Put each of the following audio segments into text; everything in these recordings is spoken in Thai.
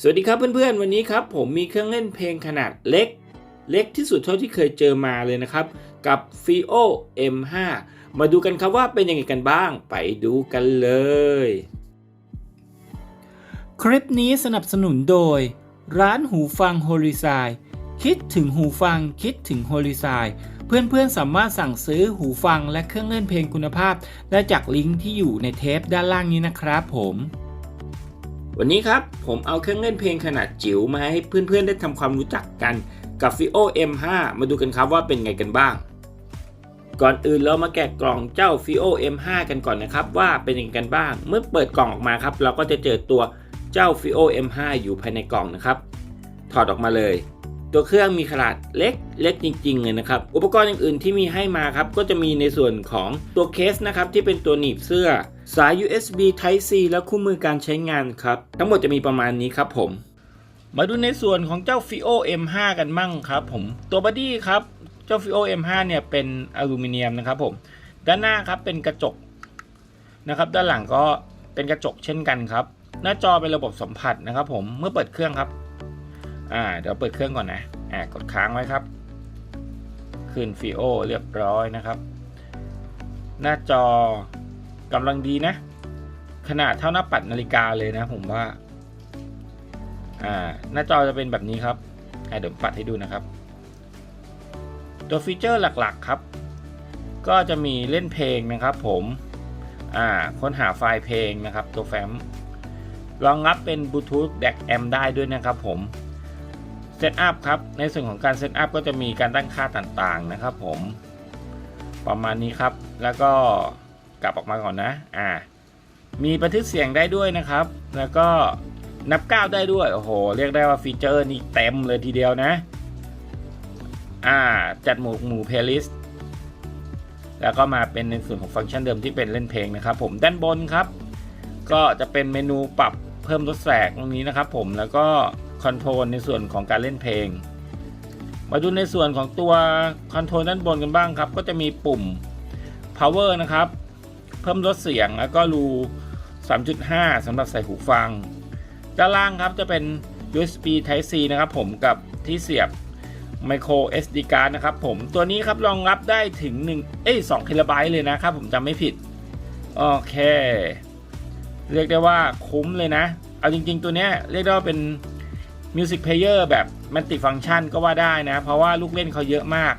สวัสดีครับเพื่อนๆ วันนี้ครับผมมีเครื่องเล่นเพลงขนาดเล็ก เล็กที่สุดเท่าที่เคยเจอมาเลยนะครับ กับ FIO M5 มาดูกันครับว่าเป็นยังไงกันบ้างไปดูกันเลย คลิปนี้สนับสนุนโดย ร้านหูฟัง h o r i z o n คิดถึงหูฟังคิดถึง h o r i z o n เพื่อนๆ สามารถสั่งซื้อหูฟังและเครื่องเล่นเพลงคุณภาพ ได้จากลิงก์ที่อยู่ในเทปด้านล่างนี้นะครับผม วันนี้ครับ ผมเอาเครื่องเล่นเพลงขนาดจิ๋วมาให้เพื่อนๆได้ทำความรู้จักกันกับ FIO M5 มาดูกันครับว่าเป็นไงกันบ้าง ก่อนอื่นเรามาแกะกล่องเจ้า FIO M5 กันก่อนนะครับว่าเป็นยังไงกันบ้าง เมื่อเปิดกล่องออกมาครับ เราก็จะเจอตัวเจ้า FIO M5 อยู่ภายในกล่องนะครับ ถอดออกมาเลย ตัวเครื่องมีขนาดเล็กเล็กจริงๆเลยนะครับ อุปกรณ์อย่างอื่นที่มีให้มาครับ ก็จะมีในส่วนของตัวเคสนะครับ ที่เป็นตัวหนีบเสื้อ สาย USB Type C และคู่มือการใช้งานครับ ทั้งหมดจะมีประมาณนี้ครับผม มาดูในส่วนของเจ้า FIO M5 กันมั่งครับผมตัวบอดี้ครับเจ้า FIO M5 เนี่ยเป็นอลูมิเนียมนะครับผมด้านหน้าครับเป็นกระจกนะครับ ด้านหลังก็เป็นกระจกเช่นกันครับ หน้าจอเป็นระบบสัมผัสนะครับ ผมเมื่อเปิดเครื่องครับ อ่าเดี๋ยวเปิดเครื่องก่อนนะอ่ากดค้างไว้ครับ ขึ้นฟิโอเรียบร้อยนะครับ หน้าจอกำลังดีนะ ขนาดเท่าหน้าปัดนาฬิกาเลยนะผมว่าอ่าหน้าจอจะเป็นแบบนี้ครับอ่าเดี๋ยวปัดให้ดูนะครับ ตัวฟีเจอร์หลักๆครับ ก็จะมีเล่นเพลงนะครับผมอ่าค้นหาไฟล์เพลงนะครับ ตัวแฟ้มรองรับเป็นบลูทูธ DAC M ได้ด้วยนะครับผม เซตอัพครับ ในส่วนของการเซตอัพก็จะมีการตั้งค่าต่างๆนะครับผม ประมาณนี้ครับ แล้วก็กลับออกมาก่อนนะ อ่า มีบันทึกเสียงได้ด้วยนะครับ แล้วก็นับก้าวได้ด้วย โอ้โห เรียกได้ว่าฟีเจอร์นี่เต็มเลยทีเดียวนะ อ่า จัดหมู่หมู่เพลย์ลิสต์แล้วก็มาเป็นในส่วนของฟังก์ชันเดิมที่เป็นเล่นเพลงนะครับผม ด้านบนครับ ก็จะเป็นเมนูปรับเพิ่มลดแสงตรงนี้นะครับผม แล้วก็ คอนโทรลในส่วนของการเล่นเพลง มาดูในส่วนของตัวคอนโทรลด้านบนกันบ้างครับ ก็จะมีปุ่ม power นะครับ เพิ่มลดเสียงแล้วก็รู 3.5สำหรับใส่หูฟัง ด้านล่างครับจะเป็น USB Type C นะครับผมกับที่เสียบ micro SD card นะครับผมตัวนี้ครับรองรับได้ถึง1เอ้ย2 k b เลยนะครับผมจำไม่ผิด โอเค เรียกได้ว่าคุ้มเลยนะ เอาจริง ๆ ตัวเนี้ยเรียกได้ว่าเป็น Music Player แบบมัลติฟัง c t ชันก็ว่าได้นะ เพราะว่าลูกเล่นเขาเยอะมาก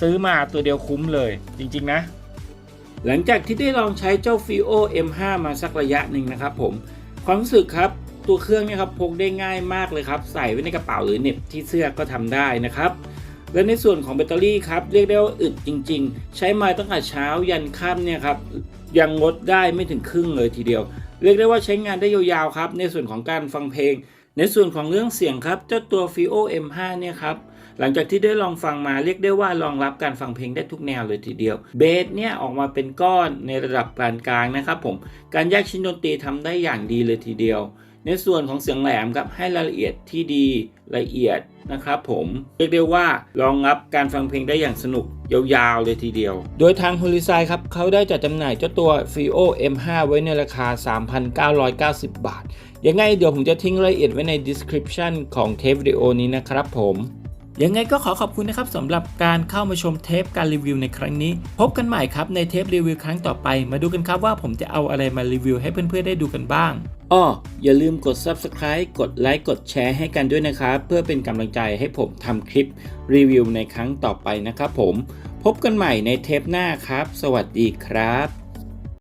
ซื้อมาตัวเดียวคุ้มเลยจริง ๆ นะ หลังจากที่ได้ลองใช้เจ้า FIO M5 มาสักระยะหนึ่งนะครับผม ความรู้สึกครับตัวเครื่องเนี่ยครับพกได้ง่ายมากเลยครับ ใส่ไว้ในกระเป๋าหรือเน็บที่เสื้อก็ทำได้นะครับและในส่วนของแบตเตอรี่ครับเรียกได้ว่าอึดจริง ๆ ใช้มาตั้งแต่เช้ายันค่ำเนี่ยครับยังลดได้ไม่ถึงครึ่งเลยทีเดียว เรียกได้ว่าใช้งานได้ยาวๆครับ ในส่วนของการฟังเพลง ในส่วนของเรื่องเสียงครับ เจ้าตัว FIO M5 เนี่ยครับ หลังจากที่ได้ลองฟังมาเรียกได้ว่ารองรับการฟังเพลงได้ทุกแนวเลยทีเดียว เบสเนี่ยออกมาเป็นก้อนในระดับปานกลางนะครับผม การแยกชิ้นดนตรีทำได้อย่างดีเลยทีเดียว ในส่วนของเสียงแหลมครับให้รายละเอียดที่ดีละเอียด นะครับผมเรียกได้ว่ารองรับการฟังเพลงได้อย่างสนุกยาวๆเลยทีเดียว โดยทาง h o r i z o n ครับเขาได้จัดจำหน่ายเจ้าตัว FIO M5 ไว้ในราคา 3,990 บาท ยังไงเดี๋ยวผมจะทิ้งรายละเอียดไว้ใน description ของเทปวิดีโอนี้นะครับผม ยังไงก็ขอขอบคุณนะครับสำหรับการเข้ามาชมเทปการรีวิวในครั้งนี้ พบกันใหม่ครับในเทปรีวิวครั้งต่อไป มาดูกันครับว่าผมจะเอาอะไรมารีวิวให้เพื่อนๆได้ดูกันบ้างอ้ออย่าลืมกด subscribe กดไลค์กดแชร์ให้กันด้วยนะครับ เพื่อเป็นกำลังใจให้ผมทำคลิปรีวิวในครั้งต่อไปนะครับผม พบกันใหม่ในเทปหน้าครับ สวัสดีครับ